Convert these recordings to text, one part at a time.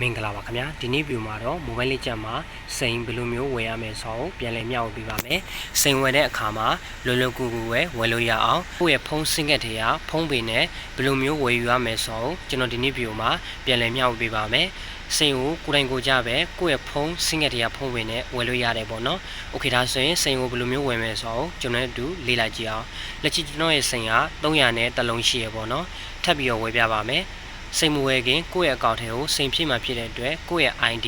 မင်္ဂလာပါခင်ဗျာဒီနေ့ဗီဒီယိုမှာတော့ mobile လေးချက်မှာစိန်ဘယ်လိုမျိုးဝယ်ရမယ်ဆိုတော့ပြန်လည်မျှဝေပေးပါမယ်စိန်ဝယ်တဲ့အခါမှာလွယ်လွယ်ကူကူပဲဝယ်လို့ရအောင်ကိုယ့်ရဲ့ဖုန်းဆင်းကက်တွေကဖုန်းပေနဲ့ဘယ်လိုမျိုးဝယ်ယူရမယ်ဆိုတော့ကျွန်တော်ဒီနေ့ဗီဒီယိုမှာပြန်လည်မျှဝေပေးပါမယ်စိန်ကိုကိုယ်တိုင်ကိုယ်ကြပဲကိုယ့်ရဲ့ဖုန်းဆင်းကက်တွေကဖုန်းပေနဲ့ဝယ်လို့ရတယ်ပေါ့နော်โอเคဒါဆိုရင်စိန်ကိုဘယ်လိုမျိုးဝယ်မယ်ဆိုတော့ကျွန်တော်တို့လေ့လာကြည့်အောင်လက်ရှိကျွန်တော်ရဲ့စိန်က300နဲ့တစ်လုံးရှိရပေါ့နော်ထပ်ပြီးတော့ဝယ်ပြပါမယ် စိတ်မဝဲခင်ကိုယ့်ရဲ့အကောင့်ထဲကိုစိန်ဖြစ်မှဖြစ်တဲ့အတွက်ကိုယ့်ရဲ့ ID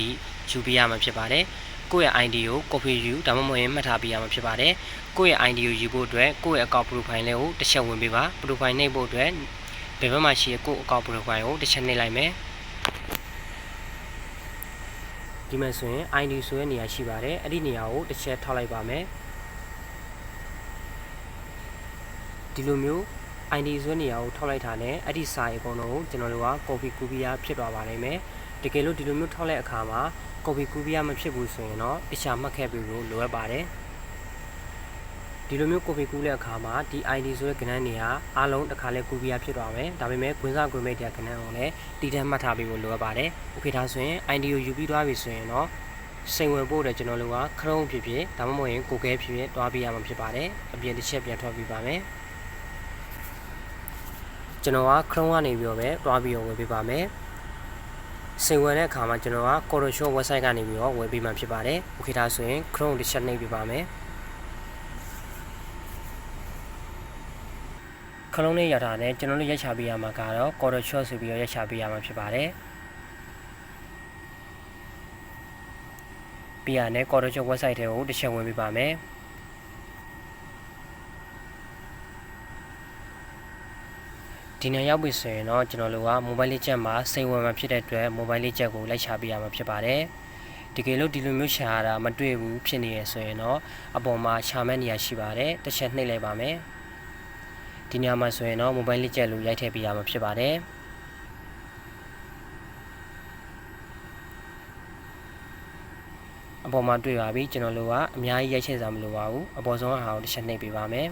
ယူပေးရမှာဖြစ်ပါတယ်။ကိုယ့်ရဲ့ ID ကို copy ယူဒါမှမဟုတ်ရင်မှတ်ထားပေးရမှာဖြစ်ပါတယ်။ကိုယ့်ရဲ့ ID ကိုယူဖို့အတွက်ကိုယ့်ရဲ့အကောင့် profile လေးကိုတစ်ချက်ဝင်ပေးပါ။ profile နှိပ်ဖို့အတွက်ဘယ်ဘက်မှာရှိတဲ့ကိုယ့်အကောင့် profile ကိုတစ်ချက်နှိပ်လိုက်မယ်။ဒီမှာဆိုရင် ID ဆိုတဲ့နေရာရှိပါတယ်။အဲ့ဒီနေရာကိုတစ်ချက်ထောက်လိုက်ပါမယ်။ဒီလိုမျိုး ID ဆွဲနေရာကိုထောက်လိုက်တာနဲ့အဲ့ဒီစာအကုန်လုံးကိုကျွန်တော်တို့က copy copy ရဖြစ်သွားပါလိမ့်မယ်တကယ်လို့ဒီလိုမျိုးထောက်လိုက်အခါမှာ copy copy ရမဖြစ်ဘူးဆိုရင်တော့တခြားမှတ်ခဲ့ပြီးလို့လိုအပ်ပါတယ်ဒီလိုမျိုး copy ကူးတဲ့အခါမှာဒီ ID ဆိုတဲ့ကဏ္ဍနေရာအားလုံးတစ်ခါလဲ copy ရဖြစ်သွားမယ်ဒါပေမဲ့ကွင်းစားကွန်မိတ်တဲ့ကဏ္ဍကိုလည်းတည်တံ့မှတ်ထားပြီးလို့လိုအပ်ပါတယ် okay ဒါဆိုရင် ID ကိုယူပြီးသွားပြီဆိုရင်တော့စိန်ဝင်ဖို့အတွက်ကျွန်တော်တို့က Chrome ဖြစ်ဖြစ်ဒါမှမဟုတ်ရင် Google ဖြစ်ဖြစ်တွားပြရမှာဖြစ်ပါတယ်အပြင်တစ်ချက်ပြန်ထွက်ပြီးပါမယ် ကျွန်တော်က Chrome ကနေပြီးတော့ပဲတွားပြီးတော့ဝယ်ပေးပါမယ်စိန်ဝင်တဲ့အခါမှာကျွန်တော်က Corosho website ကနေပြီးတော့ဝယ်ပေးမှဖြစ်ပါတယ်။ Okay ဒါဆိုရင် Chrome တစ်ချက်နှိပ်ပေးပါမယ်။ Chrome နဲ့ရတာနဲ့ကျွန်တော်တို့ရိုက်ချပေးရမှာကတော့ Corosho ဆိုပြီးတော့ရိုက်ချပေးရမှာဖြစ်ပါတယ်။ပြီးရတဲ့ Corosho website ထဲကိုတစ်ချက်ဝင်ပေးပါမယ်။ ဒီနေ့ရောက်ပြီဆိုရင်တော့ကျွန်တော်တို့က mobile လေးချက်မှာစိတ်ဝင်မှဖြစ်တဲ့အတွက် mobile လေးချက်ကိုလိုက်ချပေးရမှာဖြစ်ပါတယ်တကယ်လို့ဒီလိုမျိုးရှာရတာမတွေ့ဘူးဖြစ်နေရဆိုရင်တော့အပေါ်မှာရှာမဲ့နေရာရှိပါတယ်တစ်ချက်နှိပ်လိုက်ပါမယ်ဒီနေရာမှာဆိုရင်တော့ mobile လေးချက်လို့ရိုက်ထည့်ပေးရမှာဖြစ်ပါတယ်အပေါ်မှာတွေ့ပါပြီကျွန်တော်တို့ကအများကြီးရိုက်ချက်စားမလိုပါဘူးအပေါ်ဆုံးအဟာကိုတစ်ချက်နှိပ်ပေးပါမယ်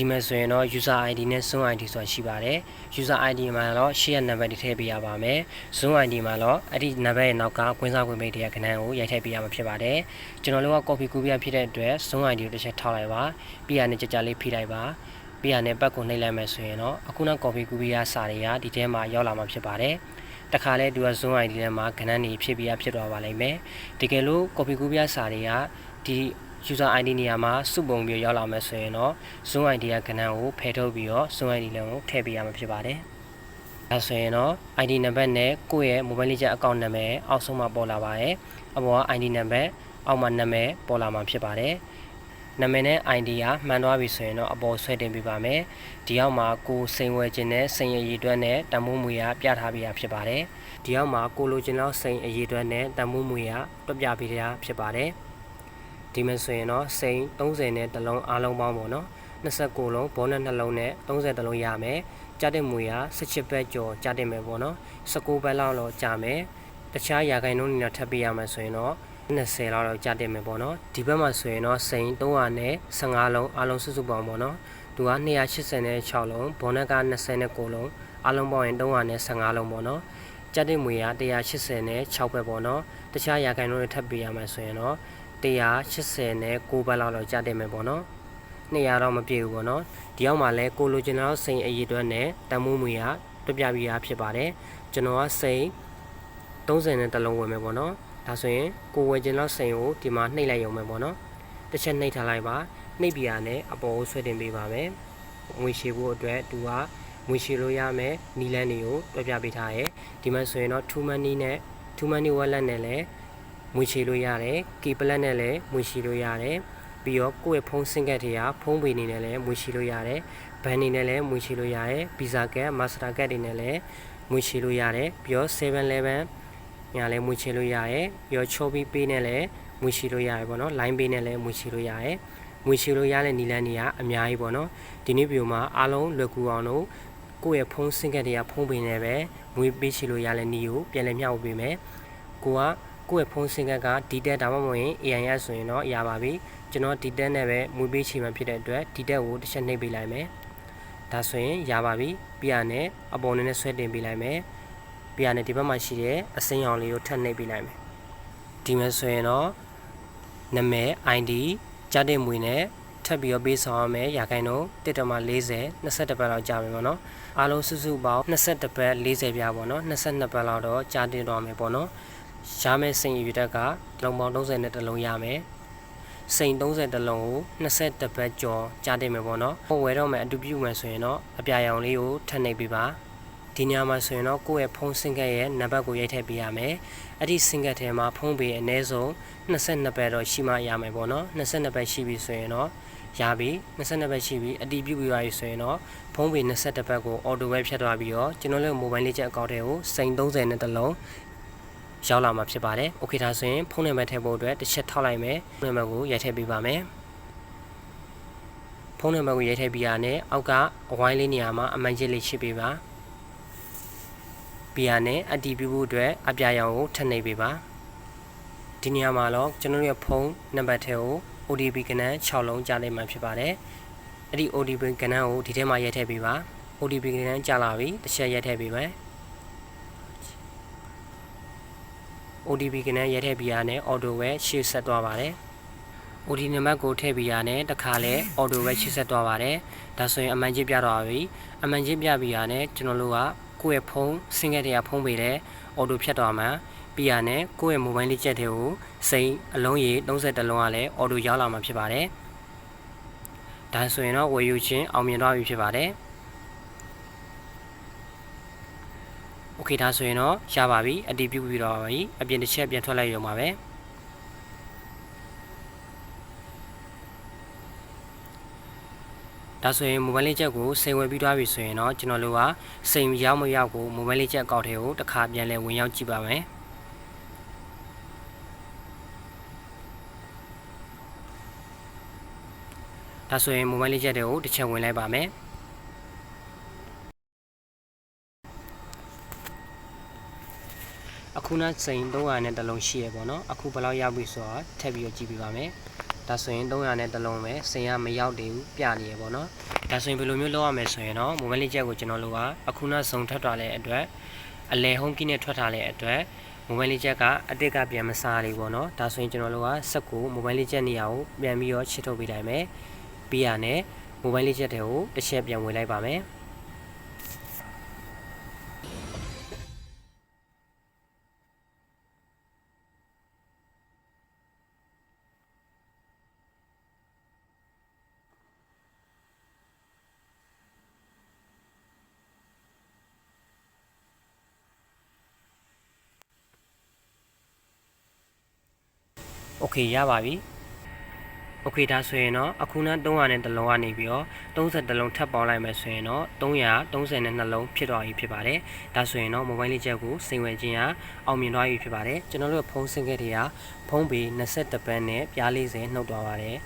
ဒီမှာဆိုရင်တော့ user ID နဲ့ zone ID ဆိုတာရှိပါတယ် user ID မှာတော့ရှေ့ရနံပါတ်တွေထည့်ပေးရပါမယ် zone ID မှာတော့အဲ့ဒီနံပါတ်ရဲ့နောက်ကကွင်းစားကွင်းမိတ်တွေကခဏကိုရိုက်ထည့်ပေးရမှာဖြစ်ပါတယ်ကျွန်တော်တို့က copy ကူးပြဖြစ်တဲ့အတွက် zone ID ကိုတစ်ချက်ထောက်လိုက်ပါပြီးရနဲ့ကြကြလေးဖိလိုက်ပါပြီးရနဲ့ပတ်ကိုနှိပ်လိုက်မယ်ဆိုရင်တော့အခုနောက် copy ကူးပြရစာတွေကဒီထဲမှာရောက်လာမှာဖြစ်ပါတယ်တခါလဲသူက zone ID ထဲမှာခဏနေဖြစ်ပြီးဖြစ်သွားပါလိမ့်မယ်တကယ်လို့ copy ကူးပြစာတွေကဒီ user ID နေရာမှာစုပုံပြီးရောက်လာမယ်ဆိုရင်တော့ zone ID ကကဏ္ဍကိုဖယ်ထုတ်ပြီးတော့ zone ID လည်းကိုထည့်ပေးရမှာဖြစ်ပါတယ်။ဒါဆိုရင်တော့ ID နံပါတ်နဲ့ကိုယ့်ရဲ့ mobile လေးချက် account နာမည်အောက်ဆုံးမှာပေါ်လာပါတယ်။အပေါ်က ID နံပါတ်အောက်မှာနာမည်ပေါ်လာမှာဖြစ်ပါတယ်။နာမည်နဲ့ ID ကမှန်သွားပြီဆိုရင်တော့အပေါ်ဆွဲတင်ပေးပါမယ်။ဒီအောက်မှာကိုစိန်ဝယ်ခြင်းနဲ့စိန်ရည်ရည်တွက်နဲ့တန်ဖိုးမူရပြထားပေးရဖြစ်ပါတယ်။ဒီအောက်မှာကိုလိုချင်တော့စိန်အရည်တွက်နဲ့တန်ဖိုးမူရတွက်ပြပေးရဖြစ်ပါတယ်။ ဒီမှာဆိုရင်တော့စိန်30နဲ့တလုံးအားလုံးပေါင်းပေါ့နော်29လုံးဘောနက်နှလုံးနဲ့30တလုံးရမယ်ကြတဲ့မူရ18ဘက်ကျော်ကြတဲ့မယ်ပေါ့နော်19ဘက်လောက်တော့ကြမယ်တခြားရာခိုင်နှုန်းတွေနဲ့ထပ်ပေးရမယ်ဆိုရင်တော့20လောက်တော့ကြတဲ့မယ်ပေါ့နော်ဒီဘက်မှာဆိုရင်တော့စိန်300နဲ့15လုံးအားလုံးစုစုပေါင်းပေါ့နော်သူက286လုံးဘောနက်က29လုံးအားလုံးပေါင်းရင်315လုံးပေါ့နော်ကြတဲ့မူရ180နဲ့6ဘက်ပေါ့နော်တခြားရာခိုင်နှုန်းတွေထပ်ပေးရမယ်ဆိုရင်တော့ 180နဲ့6ဘတ်လောက်တော့ကြာတယ်မယ်ပေါ့နော်200တော့မပြည့်ဘူးပေါ့နော်ဒီအောက်မှာလဲကိုလိုချင်တော့စိန်အရေးအတွက်နဲ့တန်မိုးမွေကတွပြပြီးသားဖြစ်ပါတယ်ကျွန်တော်ကစိန်30နဲ့တလုံးဝင်မယ်ပေါ့နော်ဒါဆိုရင်ကိုဝယ်ချင်တော့စိန်ကိုဒီမှာနှိပ်လိုက်ရုံပဲပေါ့နော်တစ်ချက်နှိပ်ထားလိုက်ပါနှိပ်ပြရနဲ့အပေါ်ကိုဆွဲတင်ပေးပါမယ်ငွေရှည်ဖို့အတွက်သူကငွေရှည်လို့ရမယ်နီလန်းတွေကိုတွပြပေးထားရဲဒီမှာဆိုရင်တော့ two money နဲ့ two money wallet နဲ့လည်း မွေချေလို့ရတယ်ကီပလက်နဲ့လည်းမွေချေလို့ရတယ်ပြီးတော့ကိုယ့်ရဲ့ဖုန်းဆင့်ကတ်တွေကဖုန်းပေနေနဲ့လည်းမွေချေလို့ရတယ်ဘန်နေနဲ့လည်းမွေချေလို့ရတယ်ဗီဇာကတ်မာစတာကတ်တွေနဲ့လည်းမွေချေလို့ရတယ်ပြီးတော့ 7-Eleven ညာလည်းမွေချေလို့ရတယ်ပြီးတော့ Chobi Pay နဲ့လည်းမွေချေလို့ရတယ်ပေါ့နော် Line Pay နဲ့လည်းမွေချေလို့ရတယ်မွေချေလို့ရတဲ့နီလန်းတွေကအများကြီးပေါ့နော်ဒီနေ့ဗီဒီယိုမှာအားလုံးလွယ်ကူအောင်လို့ကိုယ့်ရဲ့ဖုန်းဆင့်ကတ်တွေကဖုန်းပေနေပဲမွေပေးချေလို့ရတဲ့နီကိုပြန်လည်မျှဝေပေးမယ်ကိုက ကိုယ့်ရဲ့ဖုန်းစင်ကတ်က detail ဒါမှမဟုတ်ရင် AIS ဆိုရင်တော့ရပါပြီကျွန်တော် detail နဲ့ပဲမွေးပေးချင်မှဖြစ်တဲ့အတွက် detail ကိုတစ်ချက်နှိပ်ပေးလိုက်မယ်ဒါဆိုရင်ရပါပြီပြီးရနဲ့အပေါ်နည်းနည်းဆွဲတင်ပေးလိုက်မယ်ပြီးရနဲ့ဒီဘက်မှာရှိတဲ့အစိမ်းရောင်လေးကိုထပ်နှိပ်ပေးလိုက်မယ်ဒီမဲ့ဆိုရင်တော့နာမည် ID ကြားတဲ့မွေနဲ့ထပ်ပြီးတော့ပေးဆောင်ရမယ်ရာခိုင်နှုန်း1.40 21ပတ်လောက်ကြာပြီပေါ့နော်အားလုံးစုစုပေါင်း21ပတ်40ပြားပေါ့နော်22ပတ်လောက်တော့ကြာတင်တော့မယ်ပေါ့နော် ရမယ့်စိန်ရည်တက်ကလုံးပေါင်း30နဲ့တလုံးရမယ်စိန်30တလုံးကို21ပတ်ကျော်ကြာတင်မယ်ပေါ့နော်ဟိုဝယ်တော့မယ်အတူပြုမယ်ဆိုရင်တော့အပြာရောင်လေးကိုထပ်နှိပ်ပေးပါဒီညမှာဆိုရင်တော့ကိုယ့်ရဲ့ဖုန်းစင်ကတ်ရဲ့နံပါတ်ကိုရိုက်ထည့်ပေးရမယ်အဲ့ဒီစင်ကတ်ထဲမှာဖုန်းပေအနည်းဆုံး22ပတ်တော့ရှိမှရမယ်ပေါ့နော်22ပတ်ရှိပြီဆိုရင်တော့ရပြီ22ပတ်ရှိပြီအတီးပြုပြီးသွားပြီဆိုရင်တော့ဖုန်းပေ22ပတ်ကို auto web ဖြတ်သွားပြီးတော့ကျွန်တော်တို့ mobile လေးချက်အကောင့်တွေကိုစိန်30နဲ့တလုံး ရောက်လာမှာဖြစ်ပါတယ်။ Okay ဒါဆိုရင်ဖုန်းနံပါတ်ထည့်ဖို့အတွက်တစ်ချက်ထောက်လိုက်မယ်။ဖုန်းနံပါတ်ကိုရိုက်ထည့်ပေးပါမယ်။ဖုန်းနံပါတ်ကိုရိုက်ထည့်ပြီးရတဲ့အောက်ကအဝိုင်းလေးနေရာမှာအမှန်ချစ်လေးရှင်းပေးပါ။ပြီးရနဲ့အတီးပြုဖို့အတွက်အပြာရောင်ကိုထပ်နှိပ်ပေးပါ။ဒီနေရာမှာတော့ကျွန်တော်ရဲ့ဖုန်းနံပါတ်ထဲကို OTP ကဏ္ဍ6လုံးကြားလိုက်မှဖြစ်ပါတယ်။အဲ့ဒီ OTP ကဏ္ဍကိုဒီထဲမှာရိုက်ထည့်ပေးပါ။ OTP ကဏ္ဍကြားလာပြီတစ်ချက်ရိုက်ထည့်ပေးမယ်။ OTP ကဏ္ဍရိုက်ထည့်ပြီးရတဲ့ auto ပဲရှေ့ဆက်သွားပါတယ်။ OTP နံပါတ်ကိုထည့်ပြီးရတဲ့တခါလဲ auto ပဲရှေ့ဆက်သွားပါတယ်။ဒါဆိုရင်အမှန်ချင်းပြတော့ပြီ။အမှန်ချင်းပြပြီးရတဲ့ကျွန်တော်တို့ကကိုယ့်ရဲ့ဖုန်းစင်ကတ်တွေကဖုန်းပေးတဲ့ auto ဖြတ်သွားမှာပြီးရတဲ့ကိုယ့်ရဲ့ mobile လေးချက်တွေကိုစိန်အလုံးရေ30လုံးကလည်း auto ရောက်လာမှာဖြစ်ပါတယ်။ဒါဆိုရင်တော့ဝယ်ယူခြင်းအောင်မြင်သွားပြီဖြစ်ပါတယ်။ Okay ဒါဆိုရင်တော့ရပါပြီအတည်ပြုပြီးတော့ပါပြီအပြင်တစ်ချက်ပြန်ထွက်လိုက်ရုံပါပဲဒါဆိုရင် mobile လေးချက်ကိုစိန်ဝင်ပြီးသွားပြီဆိုရင်တော့ကျွန်တော်တို့ကစိန်ရောက်မရောက်ကို mobile လေးချက်အကောင့်ထဲကိုတစ်ခါပြန်လဲဝင်ရောက်ကြည့်ပါမယ်ဒါဆိုရင် mobile လေးချက်တွေကိုတစ်ချက်ဝင်လိုက်ပါမယ် ခုနစိန်300နဲ့တလုံးရှိရပေါ့နော်အခုဘယ်လောက်ရောက်ပြီဆိုတော့ထပ်ပြီးတော့ကြည့်ပြပါမယ်ဒါဆိုရင်300နဲ့တလုံးပဲစိန်ကမရောက်သေးဘူးပြနေရပေါ့နော်ဒါဆိုရင်ဘယ်လိုမျိုးလုပ်ရမလဲဆိုရင်တော့ mobile လေးချက်ကိုကျွန်တော်တို့ကအခုနစုံထွက်သွားတဲ့အတွက်အလဲ home key နဲ့ထွက်ထားတဲ့အတွက် mobile လေးချက်ကအတိတ်ကပြန်မစားလေးပေါ့နော်ဒါဆိုရင်ကျွန်တော်တို့ကစက်ကို mobile လေးချက်နေရာကိုပြန်ပြီးတော့ချစ်ထုတ်ပေးတိုင်းမယ်ပြီးရနဲ့ mobile လေးချက်တွေကိုတစ်ချက်ပြန်ဝင်လိုက်ပါမယ် โอเคရပါပြီโอเคဒါဆိုရင်တော့အခုန300နဲ့တလုံးကနေပြီးတော့30တလုံးထပ်ပေါင်းလိုက်မယ်ဆိုရင်တော့330နဲ့နှလုံးဖြစ်သွားပြီဖြစ်ပါတယ်ဒါဆိုရင်တော့ mobile လေးချက်ကိုစိန်ဝင်ခြင်းကအောင်မြင်သွားပြီဖြစ်ပါတယ်ကျွန်တော်တို့ဖုန်းစင်ကက်တွေကဖုန်းပေ21ပန်းနဲ့ပြား40နှုတ်သွားပါတယ်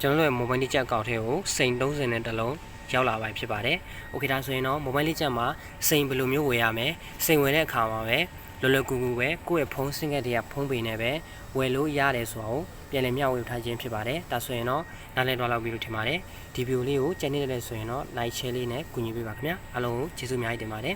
ကျွန်တော်တို့ရဲ့ mobile လေးချက်အကောင့်ထဲကိုစိန်30နဲ့တလုံးရောက်လာပါဖြစ်ပါတယ်။ Okay ဒါဆိုရင်တော့ mobile လေးချက်မှာစိန်ဘယ်လိုမျိုးဝယ်ရမလဲ။စိန်ဝယ်တဲ့အခါမှာပဲ လောလောကူကူပဲကိုယ့်ရဲ့ဖုန်းစင်ကက်တွေကဖုန်းပေနဲ့ပဲဝယ်လို့ရတယ်ဆိုတော့ပြန်လည်မျှဝေထားခြင်းဖြစ်ပါတယ်ဒါဆိုရင်တော့နားလည်တော့လောက်ပြီလို့ထင်ပါတယ်ဒီဗီဒီယိုလေးကိုကြည့်နေတယ်ဆိုရင်တော့ like share လေးနဲ့ကူညီပေးပါခင်ဗျာအားလုံးကိုကျေးဇူးအများကြီးတင်ပါတယ်